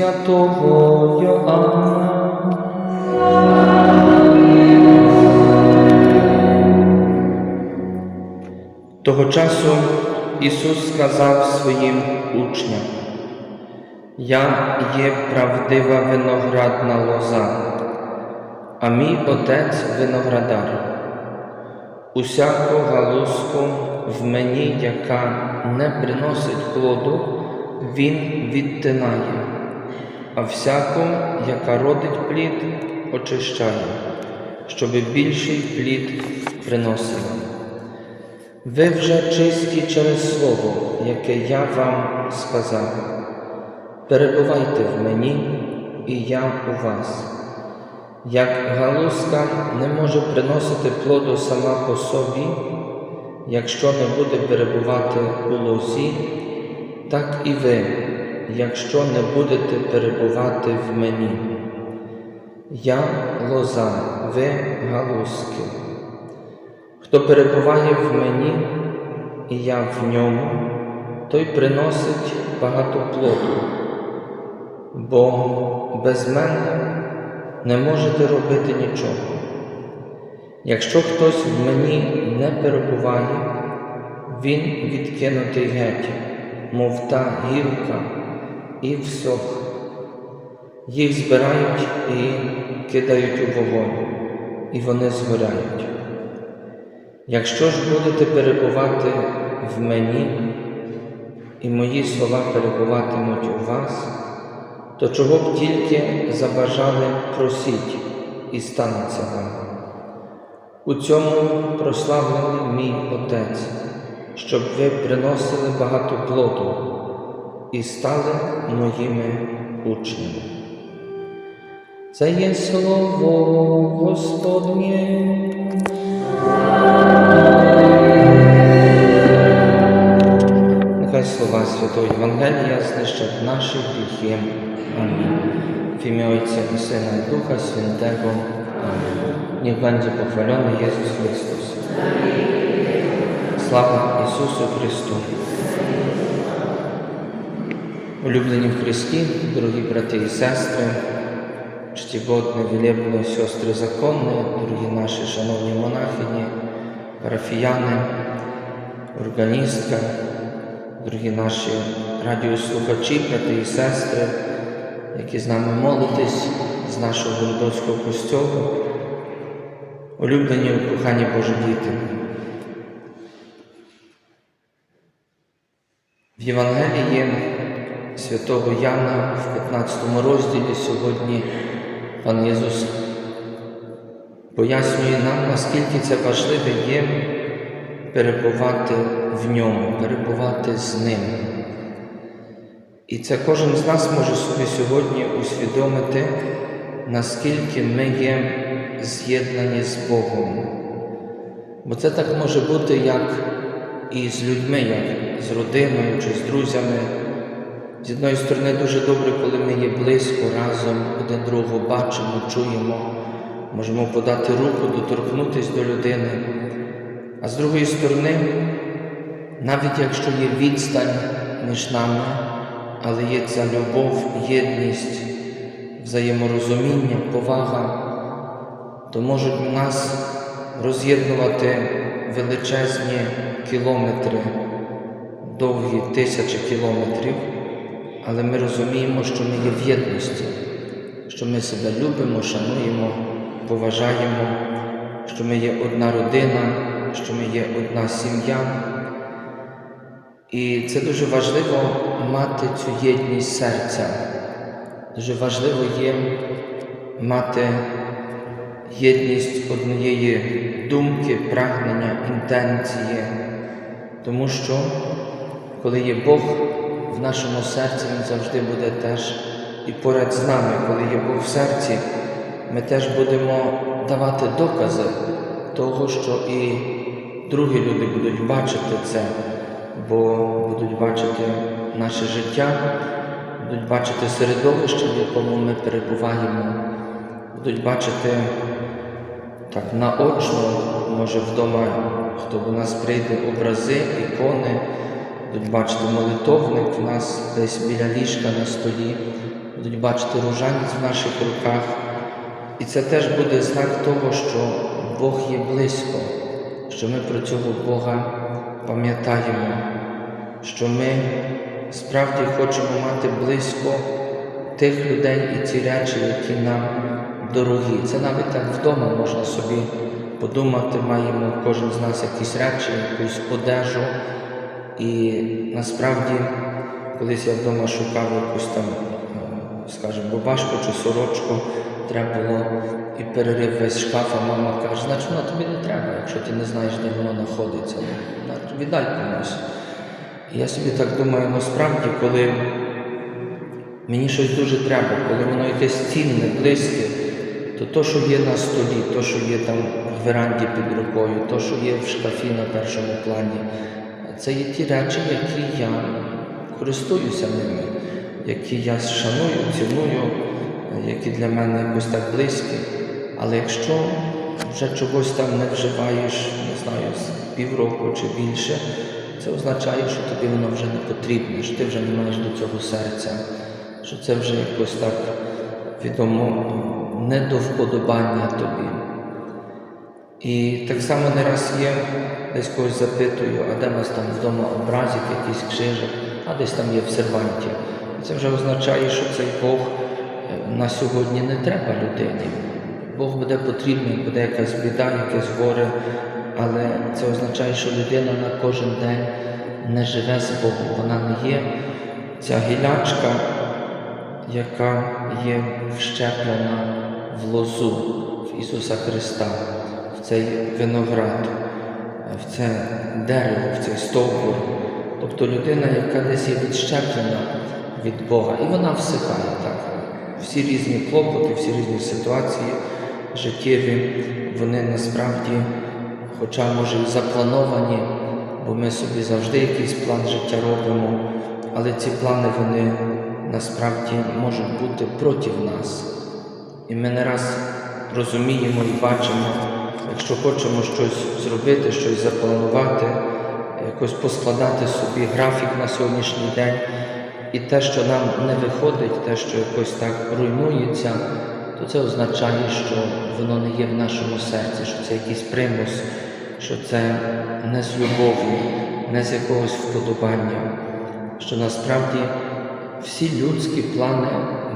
Святого Йоанна. Того часу Ісус сказав своїм учням, Я є правдива виноградна лоза, а мій Отець виноградар. Усяку галузку в мені, яка не приносить плоду, Він відтинає, а всяку, яка родить плід, очищає, щоби більший плід приносила. Ви вже чисті через Слово, яке я вам сказав. Перебувайте в мені, і я у вас. Як галузка не може приносити плоду сама по собі, якщо не буде перебувати у лозі, так і ви, якщо не будете перебувати в мені. Я лоза, ви галузки. Хто перебуває в мені, і я в ньому, той приносить багато плоду, бо без мене не можете робити нічого. Якщо хтось в мені не перебуває, він відкинутий геть, мов та гілка, і всох. Їх збирають і кидають у вогонь, і вони згоряють. Якщо ж будете перебувати в мені, і мої слова перебуватимуть у вас, то чого б тільки забажали просіть і станеться вам. У цьому прославлений мій Отець, щоб ви приносили багато плоду і стали моїми учнями. Це є слово Господнє. Нехай слова Святого Євангелія знищать наші гріхи. Амінь. В ім'я Отця і Сина і Духа Святого. Амінь. Niech będzie pochwalony Jezus Chrystus. Слава Ісусу Христу! Улюблені в Христі, дорогі брати і сестри, чтіводні, вілебні сестри законні, дорогі наші шановні монахині, парафіяни, органістка, дорогі наші радіослухачі, брати і сестри, які з нами молитесь з нашого Городоцького костьолу, улюблені у кохані Божі діти. В Євангелії святого Яна в 15 розділі сьогодні пан Єсус пояснює нам, наскільки це важливе є перебувати в ньому, перебувати з ним. І це кожен з нас може собі сьогодні усвідомити, наскільки ми є з'єднані з Богом. Бо це так може бути як і з людьми, як з родиною чи з друзями. З одної сторони, дуже добре, коли ми є близько разом, один другого бачимо, чуємо, можемо подати руку, доторкнутися до людини. А з другої сторони, навіть якщо є відстань між нами, але є ця любов, єдність, взаєморозуміння, повага, то можуть нас роз'єднувати величезні кілометри, довгі тисячі кілометрів, але ми розуміємо, що ми є в єдності, що ми себе любимо, шануємо, поважаємо, що ми є одна родина, що ми є одна сім'я. І це дуже важливо мати цю єдність серця. Дуже важливо є мати єдність однієї думки, прагнення, інтенції, тому що коли є Бог в нашому серці, Він завжди буде теж. І поряд з нами, коли є Бог в серці, ми теж будемо давати докази того, що і другі люди будуть бачити це, бо будуть бачити наше життя, будуть бачити середовище, в якому ми перебуваємо, будуть бачити так наочно, може вдома, хто до нас прийде образи, ікони, будуть бачити молитовник в нас десь біля ліжка на столі, будуть бачити ружанець в наших руках. І це теж буде знак того, що Бог є близько, що ми про цього Бога пам'ятаємо, що ми справді хочемо мати близько тих людей і ті речі, які нам дорогі. Це навіть так вдома можна собі подумати, маємо кожен з нас якісь речі, якусь одежу. І насправді, колись я вдома шукав якусь там, е, скажімо, бабашку чи сорочку, треба було і перерив весь шкаф, а мама каже, значить вона тобі не треба, якщо ти не знаєш, де воно знаходиться. Ну, Віддай комусь. Я собі так думаю, насправді, коли мені щось дуже треба, коли воно якесь цінне, близьке, то то, що є на столі, то, що є там в веранді під рукою, то, що є в шкафі на першому плані, це є ті речі, які я користуюся ними, які я шаную, ціную, які для мене якось так близькі. Але якщо вже чогось там не вживаєш, не знаю, з півроку чи більше, це означає, що тобі воно вже не потрібне, що ти вже не маєш до цього серця, що це вже якось так відомо не до вподобання тобі. І так само не раз є, десь когось запитую, а де у нас там вдома образик, якийсь крижик, а десь там є в серванті. Це вже означає, що цей Бог е, на сьогодні не треба людині. Бог буде потрібний, буде якась біда, якесь горе, але це означає, що людина на кожен день не живе з Богом. Вона не є ця гілячка, яка є вщеплена в лозу в Ісуса Христа, в цей виноград, в це дерево, в цей стовбур. Тобто людина, яка десь є відщеплена від Бога, і вона всихає так. Всі різні клопоти, всі різні ситуації життєві, вони насправді, хоча може і заплановані, бо ми собі завжди якийсь план життя робимо, але ці плани вони насправді можуть бути проти нас. І ми не раз розуміємо і бачимо, якщо хочемо щось зробити, щось запланувати, якось поскладати собі графік на сьогоднішній день, і те, що нам не виходить, те, що якось так руйнується, то це означає, що воно не є в нашому серці, що це якийсь примус, що це не з любові, не з якогось вподобання, що насправді всі людські плани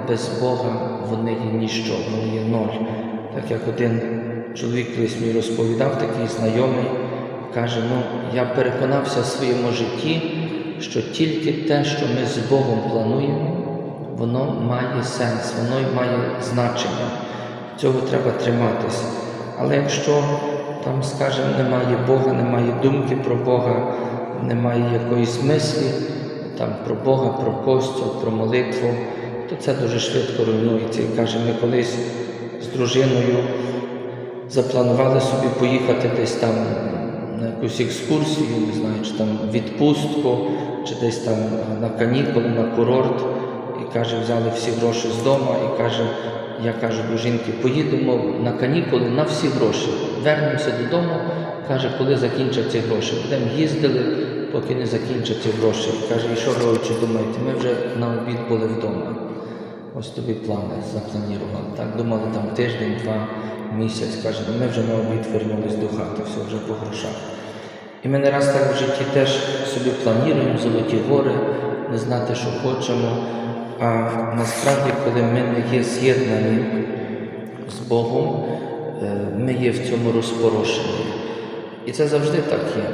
без Бога вони є ніщо, вони є ноль. Так як один чоловік колись мені розповідав, такий знайомий, каже: ну, я переконався в своєму житті, що тільки те, що ми з Богом плануємо, воно має сенс, воно має значення. Цього треба триматися. Але якщо там, скажімо, немає Бога, немає думки про Бога, немає якоїсь мислі там, про Бога, про костю, про молитву, то це дуже швидко руйнується. І каже, ми колись з дружиною запланували собі поїхати десь там на якусь екскурсію, не знаю, чи там відпустку, чи десь там на канікули, на курорт. І каже, взяли всі гроші з дому і каже, я кажу до жінки, поїдемо на канікули на всі гроші. Вернемося додому, каже, коли закінчаться гроші. Будемо їздили, поки не закінчаться гроші. Каже, і що ви очі думаєте? Ми вже на обід були вдома. Ось тобі плани запланували. Так, думали там тиждень, два, місяць. Каже, «Ну, ми вже на обід вернулись до хати, все вже по грошах. І ми не раз так в житті теж собі плануємо золоті гори, не знати, що хочемо. А насправді, коли ми не є з'єднані з Богом, е, ми є в цьому розпорошенні. І це завжди так є.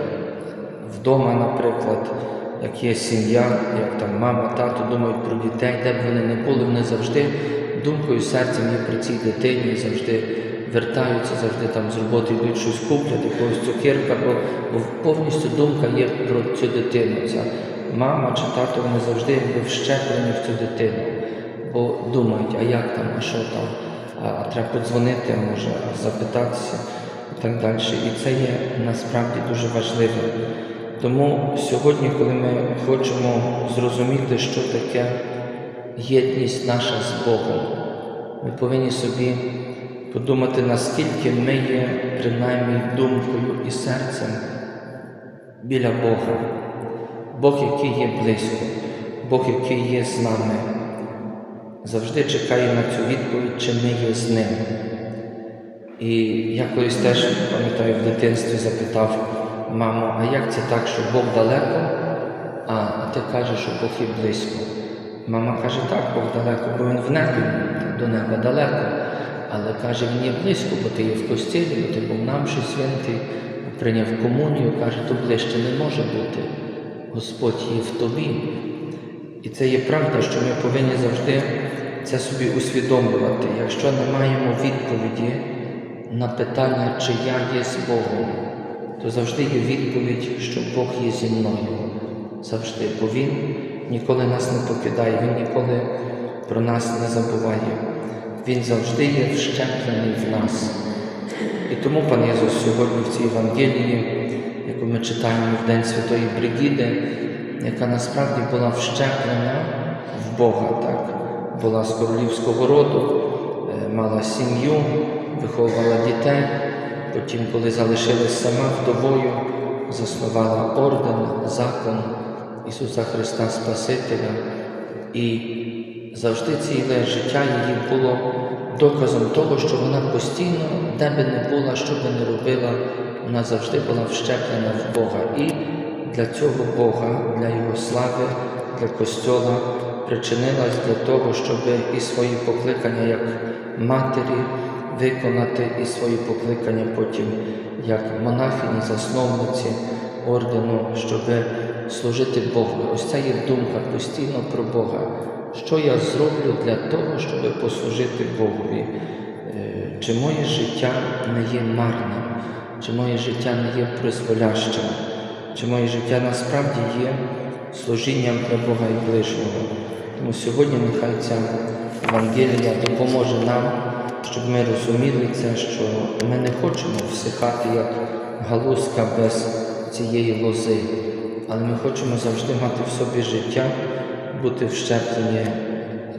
Вдома, наприклад, як є сім'я, як там мама, тато думають про дітей, де б вони не були, вони завжди думкою, серцем є при цій дитині, завжди вертаються, завжди там з роботи йдуть щось куплять, якогось цукерка, бо, бо повністю думка є про цю дитину. Ця мама чи тато вони завжди якби вщеплені в цю дитину, бо думають, а як там, а що там, а, треба подзвонити, може, а запитатися і так далі. І це є насправді дуже важливо. Тому сьогодні, коли ми хочемо зрозуміти, що таке єдність наша з Богом, ми повинні собі подумати, наскільки ми є принаймні думкою і серцем біля Бога, Бог, який є близько, Бог, який є з нами, завжди чекає на цю відповідь, чи ми є з ним. І я колись теж пам'ятаю в дитинстві запитав маму, а як це так, що Бог далеко, а ти кажеш, що Бог є близько. Мама каже, так, Бог далеко, бо він в небі, до неба далеко. Але каже, є близько, бо ти є в костілі, бо ти був нам ще святий, прийняв комунію, каже, то ближче не може бути. Господь є в тобі. І це є правда, що ми повинні завжди це собі усвідомлювати. Якщо не маємо відповіді на питання, чи я є з Богом, то завжди є відповідь, що Бог є зі мною. Завжди, бо Він ніколи нас не покидає, Він ніколи про нас не забуває. Він завжди є вщеплений в нас. І тому пан Єсус сьогодні в цій Євангелії, яку ми читаємо в День Святої Бригіди, яка насправді була вщеплена в Бога, так? була з королівського роду, е, мала сім'ю, виховувала дітей, потім, коли залишилась сама вдовою, заснувала орден, закон Ісуса Христа Спасителя. І завжди ціле життя її було доказом того, що вона постійно, де би не була, що би не робила, вона завжди була вщеплена в Бога. І для цього Бога, для Його слави, для Костьола причинилась для того, щоб і свої покликання як матері виконати, і свої покликання потім як монахині, засновниці ордену, щоб служити Богу. Ось це є думка постійно про Бога. Що я зроблю для того, щоб послужити Богові? Е, Чи моє життя не є марним, чи моє життя не є призволящим, чи моє життя насправді є служінням для Бога і ближнього. Тому сьогодні нехай ця Евангелія допоможе нам, щоб ми розуміли це, що ми не хочемо всихати як галузка без цієї лози, але ми хочемо завжди мати в собі життя, бути вщеплені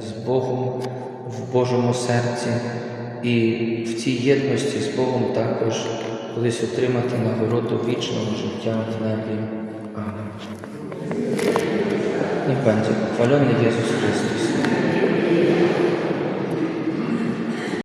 з Богом в Божому серці і в цій єдності з Богом також колись отримати нагороду вічного життя в небі. Амінь. Będzie pochwalony Jezus Chrystus.